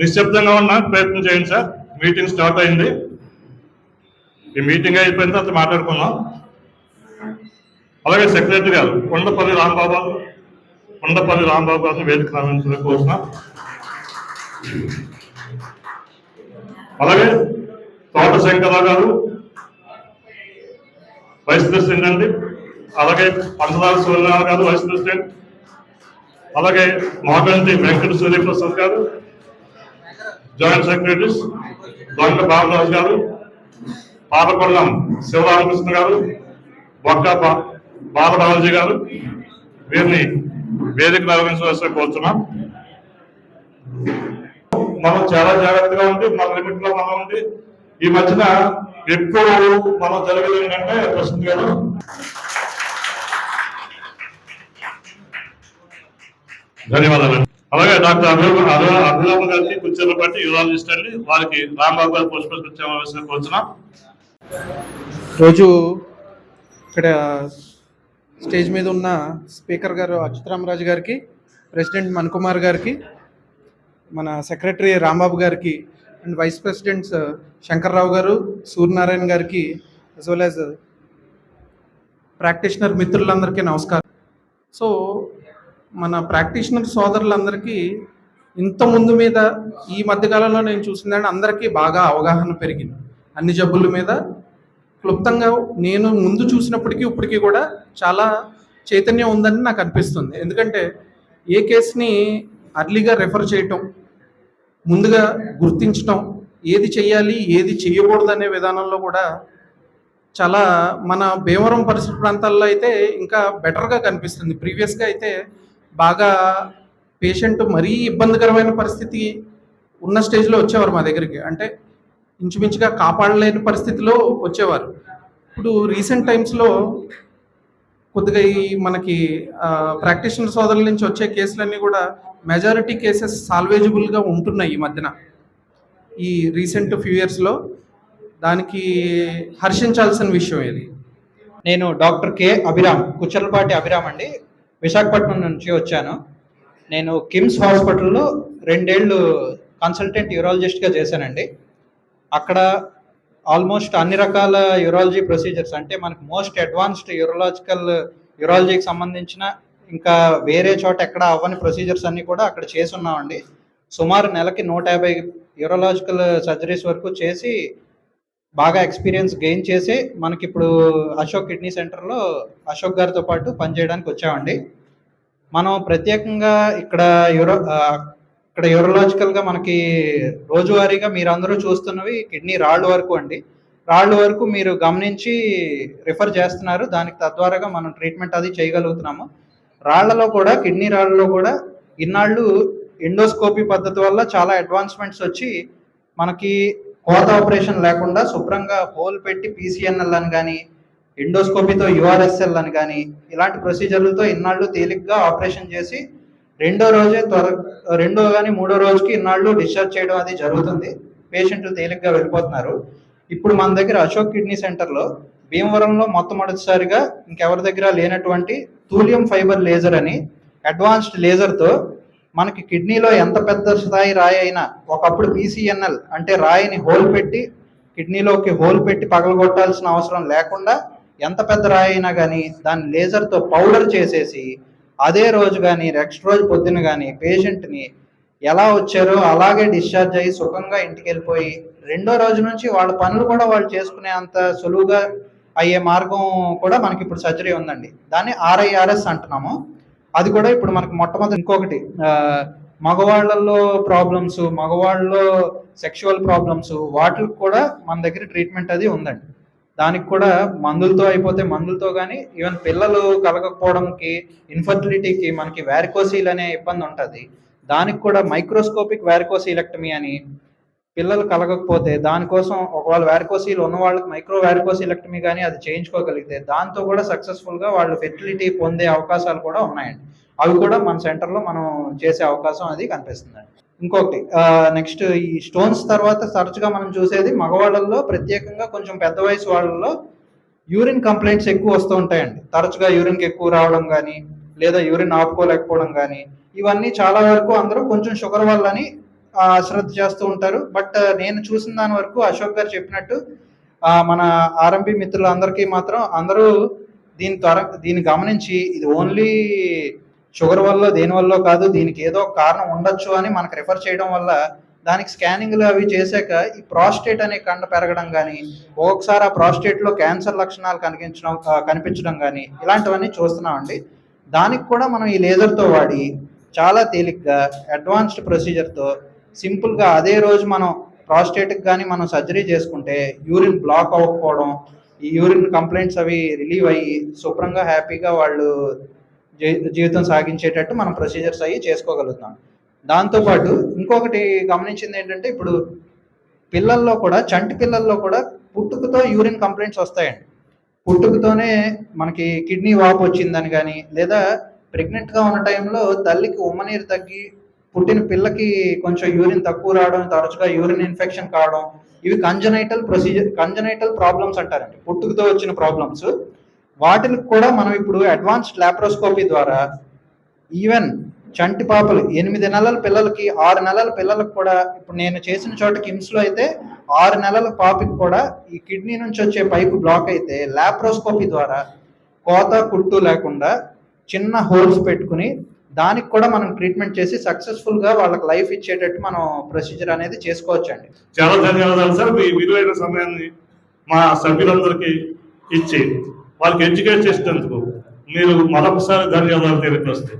నిశ్శబ్దంగా ఉన్న ప్రయత్నం చేయండి సార్. మీటింగ్ స్టార్ట్ అయింది. ఈ మీటింగ్ అయిపోయిన తర్వాత మాట్లాడుకుందాం. అలాగే సెక్రటరీ గారు కొండపల్లి రాంబాబు కొండపల్లి రాంబాబు గారిని వేదిక రావాల్సిందిగా అలాగే తోట శంకరరావు గారు వైస్ ప్రెసిడెంట్ అండి. అలాగే పంచదార సూర్యనారాయణ గారు వైస్ ప్రెసిడెంట్ అలాగే మాగంటి వెంకట సూర్యప్రసాద్ గారు జాయింట్ సెక్రటరీస్ దొంగ బాలరాజు గారు పాపకొండం శివరామకృష్ణ గారు బొక్క బా- గారు వీరిని వేదిక నిర్వహించవలసి కోరుతున్నాం. మనం చాలా జాగ్రత్తగా ఉండి మన లిమిట్లో మనం ఉండి ఈ మధ్యన ఎక్కువ మనం జరిగేది ఏంటంటే ప్రస్తుతం గారు. ధన్యవాదాలు. అలాగే డాక్టర్ అభిలాభ అభిలా- గారికి కుర్చీలో పట్టి యూరాలజిస్ట్ అండి వారికి రాంబాబు గారు పుష్ప కోరుతున్నాం రోజు ఇక్కడ స్టేజ్ మీద ఉన్న స్పీకర్ గారు అచ్యుతరామరాజు గారికి ప్రెసిడెంట్ మణికుమార్ గారికి మన సెక్రటరీ రాంబాబు గారికి అండ్ వైస్ ప్రెసిడెంట్స్ శంకర్రావు గారు సూర్యనారాయణ గారికి యాజ్ వెల్ యాజ్ ప్రాక్టీషనర్ మిత్రులందరికీ నమస్కారం. సో మన ప్రాక్టీషనర్ సోదరులందరికీ ఇంత ముందు మీద ఈ మధ్యకాలంలో నేను చూసిందంటే అందరికీ బాగా అవగాహన పెరిగింది. అన్ని జబ్బుల మీద క్లుప్తంగా నేను ముందు చూసినప్పటికీ ఇప్పటికీ కూడా చాలా చైతన్యం ఉందని నాకు అనిపిస్తుంది. ఎందుకంటే ఏ కేసుని అర్లీగా రెఫర్ చేయటం ముందుగా గుర్తించటం ఏది చేయాలి ఏది చేయకూడదు అనే విధానంలో కూడా చాలా మన భీమవరం పరిసర ప్రాంతాల్లో అయితే ఇంకా బెటర్గా కనిపిస్తుంది. ప్రీవియస్గా అయితే బాగా పేషెంట్ మరీ ఇబ్బందికరమైన పరిస్థితి ఉన్న స్టేజ్లో వచ్చేవారు మా దగ్గరికి. అంటే ఇంచుమించుగా కాపాడలేని పరిస్థితిలో వచ్చేవారు. ఇప్పుడు రీసెంట్ టైమ్స్లో కొద్దిగా ఈ మనకి ప్రాక్టీషనర్ సోదరుల నుంచి వచ్చే కేసులన్నీ కూడా మెజారిటీ కేసెస్ సాల్వేజబుల్గా ఉంటున్నాయి ఈ మధ్యన. ఈ రీసెంట్ ఫ్యూ ఇయర్స్లో దానికి హర్షించాల్సిన విషయం ఇది నేను డాక్టర్ కె అభిరామ్ కుచర్లపాటి అభిరామ్ అండి. విశాఖపట్నం నుంచి వచ్చాను. నేను కిమ్స్ హాస్పిటల్లో రెండేళ్ళు కన్సల్టెంట్ యూరాలజిస్ట్గా చేశానండి. అక్కడ ఆల్మోస్ట్ అన్ని రకాల యూరాలజీ ప్రొసీజర్స్ అంటే మనకు మోస్ట్ అడ్వాన్స్డ్ యూరలాజికల్ యూరాలజీకి సంబంధించిన ఇంకా వేరే చోట ఎక్కడ అవ్వని ప్రొసీజర్స్ అన్నీ కూడా అక్కడ చేసి ఉన్నామండి. సుమారు నెలకి నూట యాభై యూరలాజికల్ సర్జరీస్ వరకు చేసి బాగా ఎక్స్పీరియన్స్ గెయిన్ చేసి మనకి ఇప్పుడు అశోక్ కిడ్నీ సెంటర్లో అశోక్ గారితో పాటు పనిచేయడానికి వచ్చామండి. మనం ప్రత్యేకంగా ఇక్కడ యూరో ఇక్కడ యూరలాజికల్గా మనకి రోజువారీగా మీరందరూ చూస్తున్నవి కిడ్నీ రాళ్ళ వరకు అండి. రాళ్ళ వరకు మీరు గమనించి రిఫర్ చేస్తున్నారు. దానికి తద్వారాగా మనం ట్రీట్మెంట్ అది చేయగలుగుతున్నాము. రాళ్ళలో కూడా కిడ్నీ రాళ్ళలో కూడా ఇన్నాళ్ళు ఎండోస్కోపీ పద్ధతి వల్ల చాలా అడ్వాన్స్మెంట్స్ వచ్చి మనకి కోత ఆపరేషన్ లేకుండా శుభ్రంగా హోల్ పెట్టి పీసీఎన్ఎల్ అని కానీ ఎండోస్కోపీతో యుఆర్ఎస్ఎల్ అని కానీ ఇలాంటి ప్రొసీజర్లతో ఇన్నాళ్ళు తేలిగ్గా ఆపరేషన్ చేసి రెండో రోజే త్వర రెండో కానీ మూడో రోజుకి ఇన్నాళ్ళు డిశ్చార్జ్ చేయడం అది జరుగుతుంది. పేషెంట్లు తేలిగ్గా వెళ్ళిపోతున్నారు. ఇప్పుడు మన దగ్గర అశోక్ కిడ్నీ సెంటర్లో భీమవరంలో మొట్టమొదటిసారిగా ఇంకెవరి దగ్గర లేనటువంటి తూలియం ఫైబర్ లేజర్ అని అడ్వాన్స్డ్ లేజర్తో మనకి కిడ్నీలో ఎంత పెద్ద స్థాయి రాయి అయినా ఒకప్పుడు పీసీఎన్ఎల్ అంటే రాయిని హోల్ పెట్టి కిడ్నీలోకి హోల్ పెట్టి పగలగొట్టాల్సిన అవసరం లేకుండా ఎంత పెద్ద రాయి అయినా కానీ దాన్ని లేజర్తో పౌడర్ చేసేసి అదే రోజు కానీ నెక్స్ట్ రోజు పొద్దున కానీ పేషెంట్ని ఎలా వచ్చారో అలాగే డిశ్చార్జ్ అయ్యి సుఖంగా ఇంటికి వెళ్ళిపోయి రెండో రోజు నుంచి వాళ్ళ పనులు కూడా వాళ్ళు చేసుకునే అంత సులువుగా అయ్యే మార్గం కూడా మనకి ఇప్పుడు సర్జరీ ఉందండి. దాన్ని ఆర్ఐఆర్ఎస్ అంటున్నాము. అది కూడా ఇప్పుడు మనకి మొట్టమొదటి ఇంకొకటి మగవాళ్ళల్లో ప్రాబ్లమ్స్ మగవాళ్ళలో సెక్షువల్ ప్రాబ్లమ్స్ వాటికి కూడా మన దగ్గర ట్రీట్మెంట్ అది ఉందండి. దానికి కూడా మందులతో అయిపోతే మందులతో కానీ ఈవెన్ పిల్లలు కలగకపోవడంకి ఇన్ఫర్టిలిటీకి మనకి వ్యారికోసీల్ అనే ఇబ్బంది ఉంటుంది. దానికి కూడా మైక్రోస్కోపిక్ వ్యారికోసీలెక్టమీ అని పిల్లలు కలగకపోతే దానికోసం ఒకవేళ వ్యారికోసీలు ఉన్న వాళ్ళకి మైక్రో వ్యారికోసీలెక్టమీ కానీ అది చేయించుకోగలిగితే దాంతో కూడా సక్సెస్ఫుల్గా వాళ్ళు ఫెర్టిలిటీ పొందే అవకాశాలు కూడా ఉన్నాయండి. అవి కూడా మన సెంటర్లో మనం చేసే అవకాశం అది కనిపిస్తుందండి. ఇంకొకటి నెక్స్ట్ ఈ స్టోన్స్ తర్వాత తరచుగా మనం చూసేది మగవాళ్ళల్లో ప్రత్యేకంగా కొంచెం పెద్ద వయసు వాళ్ళల్లో యూరిన్ కంప్లైంట్స్ ఎక్కువ వస్తూ ఉంటాయండి. తరచుగా యూరిన్కి ఎక్కువ రావడం కానీ లేదా యూరిన్ ఆపుకోలేకపోవడం కానీ ఇవన్నీ చాలా వరకు అందరూ కొంచెం షుగర్ వల్లని శ్రద్ధ చేస్తూ ఉంటారు. బట్ నేను చూసిన దాని వరకు అశోక్ గారు చెప్పినట్టు మన ఆర్ఎంపీ మిత్రులందరికీ మాత్రం అందరూ దీని త్వర దీన్ని గమనించి ఇది ఓన్లీ షుగర్ వల్ల దేని వల్ల కాదు దీనికి ఏదో కారణం ఉండొచ్చు అని మనకు రిఫర్ చేయడం వల్ల దానికి స్కానింగ్లు అవి చేశాక ఈ ప్రాస్టేట్ అనే కండ పెరగడం కానీ ఒక్కొక్కసారి ఆ ప్రాస్టేట్లో క్యాన్సర్ లక్షణాలు కనిపించడం కనిపించడం కానీ ఇలాంటివన్నీ చూస్తున్నామండి. దానికి కూడా మనం ఈ లేజర్తో వాడి చాలా తేలిగ్గా అడ్వాన్స్డ్ ప్రొసీజర్తో సింపుల్గా అదే రోజు మనం ప్రాస్టేట్కి కానీ మనం సర్జరీ చేసుకుంటే యూరిన్ బ్లాక్ అవ్వకపోవడం ఈ యూరిన్ కంప్లైంట్స్ అవి రిలీవ్ అయ్యి శుభ్రంగా హ్యాపీగా వాళ్ళు జీ- జీవితం సాగించేటట్టు మనం ప్రొసీజర్స్ అవి చేసుకోగలుగుతాం. దాంతోపాటు ఇంకొకటి గమనించింది ఏంటంటే ఇప్పుడు పిల్లల్లో కూడా చంటి పిల్లల్లో కూడా పుట్టుకతో యూరిన్ కంప్లైంట్స్ వస్తాయండి. పుట్టుకతోనే మనకి కిడ్నీ వాపు వచ్చిందని కానీ లేదా ప్రెగ్నెంట్గా ఉన్న టైంలో తల్లికి ఉమ్మనీరు తగ్గి పుట్టిన పిల్లకి కొంచెం యూరిన్ తక్కువ రావడం తరచుగా యూరిన్ ఇన్ఫెక్షన్ కావడం ఇవి కంజనైటల్ ప్రొసీజర్ కంజనైటల్ ప్రాబ్లమ్స్ అంటారండి. పుట్టుకతో వచ్చిన ప్రాబ్లమ్స్ వాటికి కూడా మనం ఇప్పుడు అడ్వాన్స్డ్ లాప్రోస్కోపీ ద్వారా ఈవెన్ చంటి పాపలు ఎనిమిది నెలల పిల్లలకి ఆరు నెలల పిల్లలకు కూడా ఇప్పుడు నేను చేసిన చోట కిమ్స్లో అయితే ఆరు నెలల పాపకి కూడా ఈ కిడ్నీ నుంచి వచ్చే పైపు బ్లాక్ అయితే లాప్రోస్కోపీ ద్వారా కోత కుట్టు లేకుండా చిన్న హోల్స్ పెట్టుకుని దానికి కూడా మనం ట్రీట్మెంట్ చేసి సక్సెస్ఫుల్గా వాళ్ళకి లైఫ్ ఇచ్చేటట్టు మనం ప్రొసీజర్ అనేది చేసుకోవచ్చు అండి చాలా ధన్యవాదాలు సార్. మీ విలువైన సమయాన్ని మా సభ్యులందరికీ ఇచ్చి వాళ్ళకి ఎడ్యుకేట్ చేసినందుకు మీరు మరొకసారి ధన్యవాదాలు తెలియజేస్తాయి